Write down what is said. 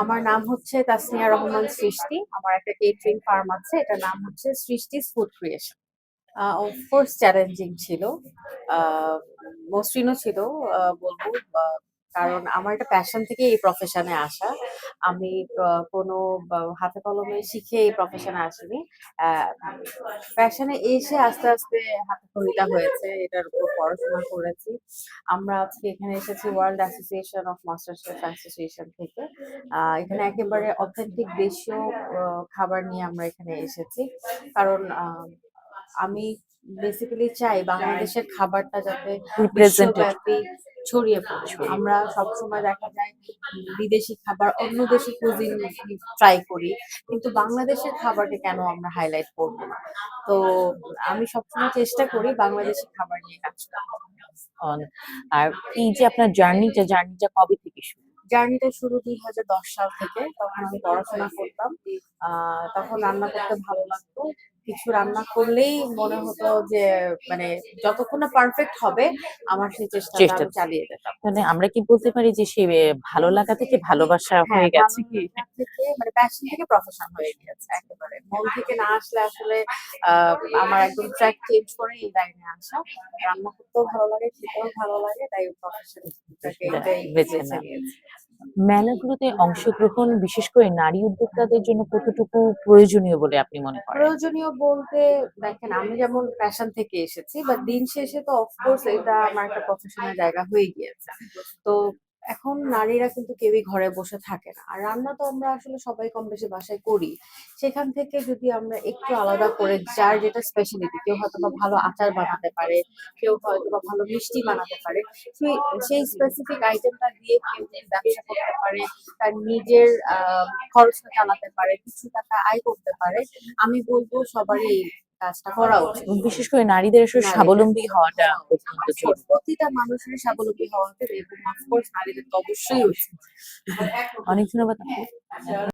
আমার নাম হচ্ছে তাসনিয়া রহমান সৃষ্টি। আমার একটা কেটারিং ফার্ম আছে, এটার নাম হচ্ছে সৃষ্টিস food creation of course challenging ছিল। মসৃণও ছিল বলব কারণ আমার একটা প্যাশন থেকে এই প্রফেশনে আসা। আমি কোনো হাতে কলমে শিখে এই প্রফেশনে আসিনি। প্যাশনে এসে আস্তে আস্তে হাতে খড়িটা হয়েছে, এটার উপর পড়াশোনা করেছি। আমরা আজকে এখানে এসেছি world association of master chef association থেকে। এখানে একেবারে অথেন্টিক দেশীয় খাবার নিয়ে আমরা এখানে এসেছি। কারণ আমি বেসিক্যালি চাই বাংলাদেশের খাবারটা যাতে. বিশ্বব্যাপী ছড়িয়ে পড়ে। আমরা সবসময় দেখা যায় বিদেশি খাবার অন্য দেশি কুজিন ট্রাই করি কিন্তু বাংলাদেশের খাবারকে কেন আমরা হাইলাইট করব না? তো আমি সবসময় চেষ্টা করি বাংলাদেশি খাবার নিয়ে কাজ অন- আর এই যে আপনার জার্নিটা জার্নিটা কবে থেকে শুরু? জার্নিটা শুরু দুই হাজার দশ সাল থেকে তখন আমি পড়াশোনা করতাম। আহ, তখন রান্না করতে ভালো লাগতো। কিছু রান্না করলেই মনে হতো যে মানে যতক্ষণ না পারফেক্ট হবে আমার সেই চেষ্টা। চালিয়ে যেতাম। মানে আমরা কি বলতে পারি যে সে ভালো লাগা থেকে ভালোবাসা হ্যাঁ, হয়ে গেছে কি? মানে প্যাশন থেকে প্রফেশন হয়ে গিয়েছে একেবারে। মন থেকে না আসলে আসলে আহ, আমার একদম ট্র্যাক চেঞ্জ করে এই লাইনে আসা। রান্না করতেও ভালো লাগে খেতেও ভালো লাগে তাই প্রফেশন মেলাগুলোতে অংশগ্রহণ, বিশেষ করে নারী উদ্যোক্তাদের জন্য কতটুকু প্রয়োজনীয় বলে আপনি মনে করেন? প্রয়োজনীয় বলতে দেখেন, আমি যেমন ফ্যাশন থেকে এসেছি বা দিন শেষে তো অফকোর্স এটা আমার একটা প্রফেশনাল জায়গা হয়ে গিয়েছে। তো এখন নারীরা কিন্তু কেউই ঘরে বসে থাকে না। আর রান্না তো আমরা আসলে সবাই কম বেশি বাসায় করি। সেখান থেকে যদি আমরা একটু আলাদা করে যার যেটা স্পেশালিটি কেউ হয়তো বা ভালো আচার বানাতে পারে কেউ হয়তো বা ভালো মিষ্টি বানাতে পারে সেই সেই স্পেসিফিক আইটেমটা দিয়ে কেউ ব্যবসা করতে পারে তার নিজের আহ, খরচটা চালাতে পারে কিছু টাকা আয় করতে পারে আমি বলব সবারই কাজটা করা উচিত। বিশেষ করে নারীদের আসলে স্বাবলম্বী হওয়াটা অত্যন্ত জরুরি। প্রতিটা মানুষের স্বাবলম্বী হওয়া উচিত এবং অফকোর্স নারীদের তো অবশ্যই উচিত। অনেক ধন্যবাদ